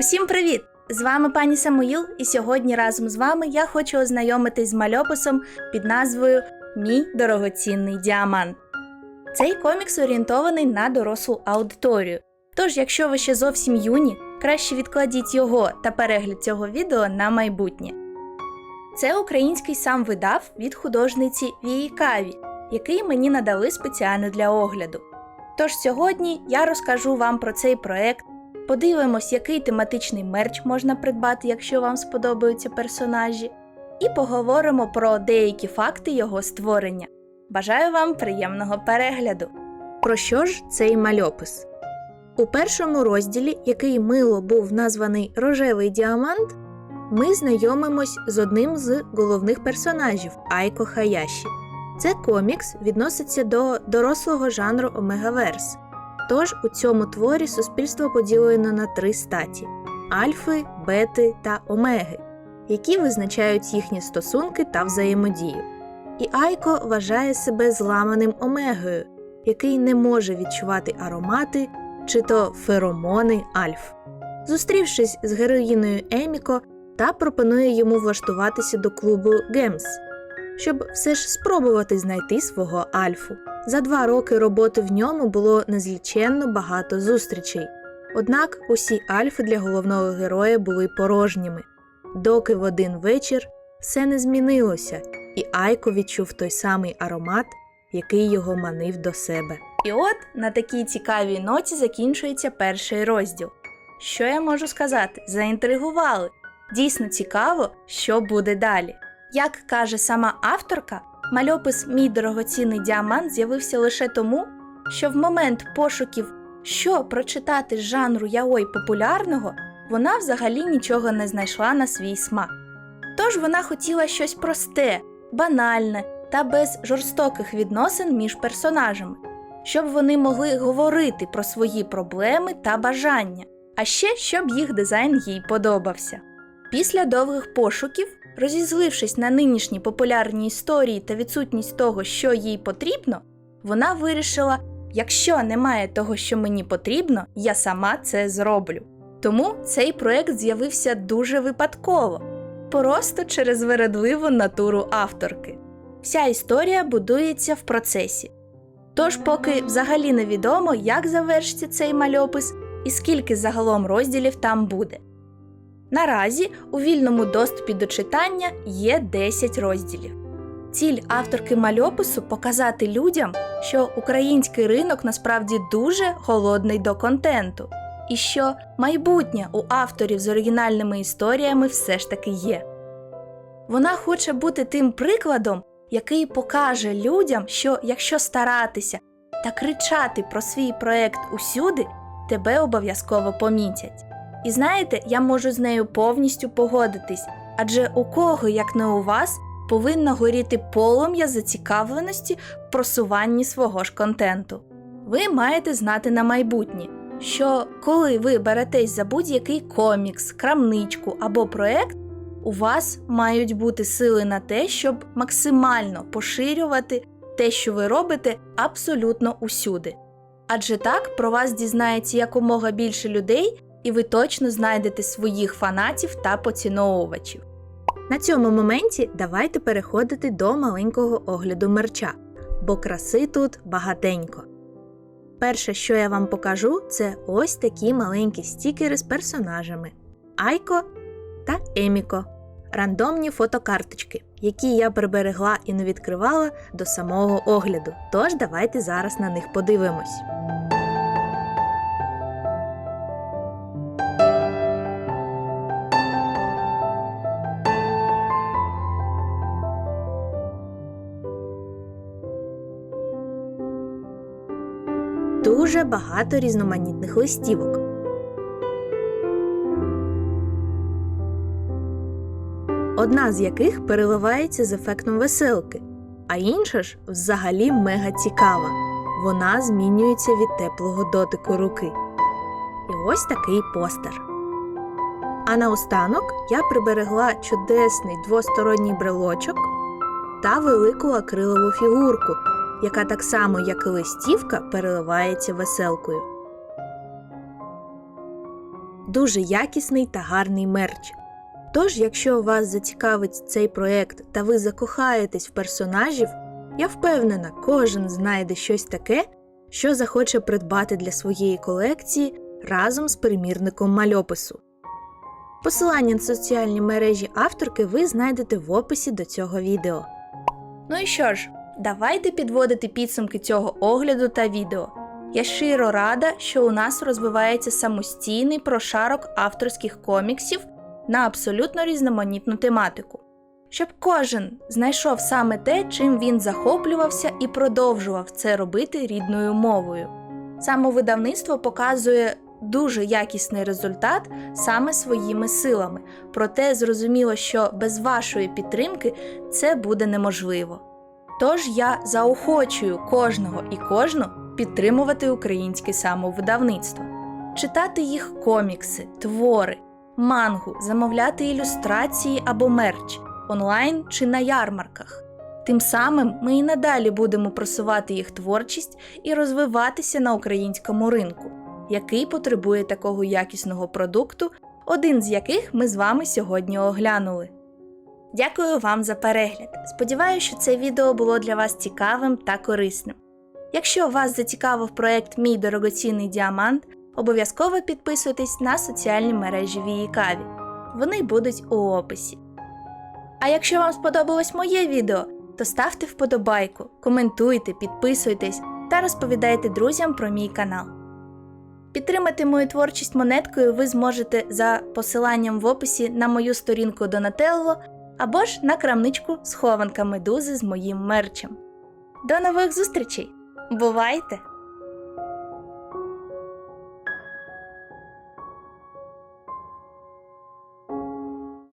Усім привіт! З вами пані Самуїл, і сьогодні разом з вами я хочу ознайомитись з мальописом під назвою Мій дорогоцінний діамант. Цей комікс орієнтований на дорослу аудиторію. Тож, якщо ви ще зовсім юні, краще відкладіть його та перегляд цього відео на майбутнє. Це український сам видав від художниці Вії Каві, який мені надали спеціально для огляду. Тож сьогодні я розкажу вам про цей проект, подивимось, який тематичний мерч можна придбати, якщо вам сподобаються персонажі, і поговоримо про деякі факти його створення. Бажаю вам приємного перегляду! Про що ж цей мальопис? У першому розділі, який мило був названий Рожевий діамант, ми знайомимось з одним з головних персонажів Айко Хаяші. Це комікс відноситься до дорослого жанру Омегаверс. Тож у цьому творі суспільство поділено на три статі: альфи, бети та омеги, які визначають їхні стосунки та взаємодію. І Айко вважає себе зламаним омегою, який не може відчувати аромати чи то феромони альф. Зустрівшись з героїною Еміко, та пропонує йому влаштуватися до клубу Гемс, щоб все ж спробувати знайти свого альфу. За два роки роботи в ньому було незліченно багато зустрічей. Однак усі альфи для головного героя були порожніми, доки в один вечір все не змінилося, і Айко відчув той самий аромат, який його манив до себе. І от на такій цікавій ноті закінчується перший розділ. Що я можу сказати? Заінтригували. Дійсно цікаво, що буде далі. Як каже сама авторка, мальопис Мій дорогоцінний діамант з'явився лише тому, що в момент пошуків, що прочитати з жанру яой популярного, вона взагалі нічого не знайшла на свій смак. Тож вона хотіла щось просте, банальне та без жорстоких відносин між персонажами, щоб вони могли говорити про свої проблеми та бажання, а ще щоб їх дизайн їй подобався. Після довгих пошуків, розізлившись на нинішні популярні історії та відсутність того, що їй потрібно, вона вирішила: якщо немає того, що мені потрібно, я сама це зроблю. Тому цей проект з'явився дуже випадково, просто через вередливу натуру авторки. Вся історія будується в процесі. Тож, поки взагалі невідомо, як завершиться цей мальопис і скільки загалом розділів там буде. Наразі у вільному доступі до читання є 10 розділів. Ціль авторки мальопису показати людям, що український ринок насправді дуже голодний до контенту, і що майбутнє у авторів з оригінальними історіями все ж таки є. Вона хоче бути тим прикладом, який покаже людям, що якщо старатися та кричати про свій проект усюди, тебе обов'язково помітять. І знаєте, я можу з нею повністю погодитись, адже у кого, як не у вас, повинно горіти полум'я зацікавленості в просуванні свого ж контенту. Ви маєте знати на майбутнє, що коли ви беретесь за будь-який комікс, крамничку або проект, у вас мають бути сили на те, щоб максимально поширювати те, що ви робите, абсолютно усюди. Адже так про вас дізнається якомога більше людей і ви точно знайдете своїх фанатів та поціновувачів. На цьому моменті давайте переходити до маленького огляду мерча, бо краси тут багатенько. Перше, що я вам покажу, це ось такі маленькі стікери з персонажами Айко та Еміко, рандомні фотокарточки, які я приберегла і не відкривала до самого огляду. Тож давайте зараз на них подивимось. Дуже багато різноманітних листівок. Одна з яких переливається з ефектом веселки, а інша ж взагалі мега цікава. Вона змінюється від теплого дотику руки. І ось такий постер. А наостанок я приберегла чудесний двосторонній брелочок та велику акрилову фігурку, яка так само, як і листівка, переливається веселкою. дуже якісний та гарний мерч. Тож, якщо вас зацікавить цей проект та ви закохаєтесь в персонажів, я впевнена, кожен знайде щось таке, що захоче придбати для своєї колекції разом з примірником мальопису. Посилання на соціальні мережі авторки ви знайдете в описі до цього відео. Ну і що ж, давайте підводити підсумки цього огляду та відео. Я щиро рада, що у нас розвивається самостійний прошарок авторських коміксів на абсолютно різноманітну тематику. Щоб кожен знайшов саме те, чим він захоплювався і продовжував це робити рідною мовою. Саме видавництво показує дуже якісний результат саме своїми силами, проте зрозуміло, що без вашої підтримки це буде неможливо. Тож я заохочую кожного і кожну підтримувати українське самовидавництво, читати їх комікси, твори, мангу, замовляти ілюстрації або мерч онлайн чи на ярмарках. Тим самим ми і надалі будемо просувати їх творчість і розвиватися на українському ринку, який потребує такого якісного продукту, один з яких ми з вами сьогодні оглянули. Дякую вам за перегляд. Сподіваюся, що це відео було для вас цікавим та корисним. Якщо вас зацікавив проект Мій дорогоцінний діамант, обов'язково підписуйтесь на соціальні мережі Віїкаві. Вони будуть у описі. А якщо вам сподобалось моє відео, то ставте вподобайку, коментуйте, підписуйтесь та розповідайте друзям про мій канал. Підтримати мою творчість монеткою ви зможете за посиланням в описі на мою сторінку Донателло або ж на крамничку схованка медузи з моїм мерчем. До нових зустрічей! Бувайте!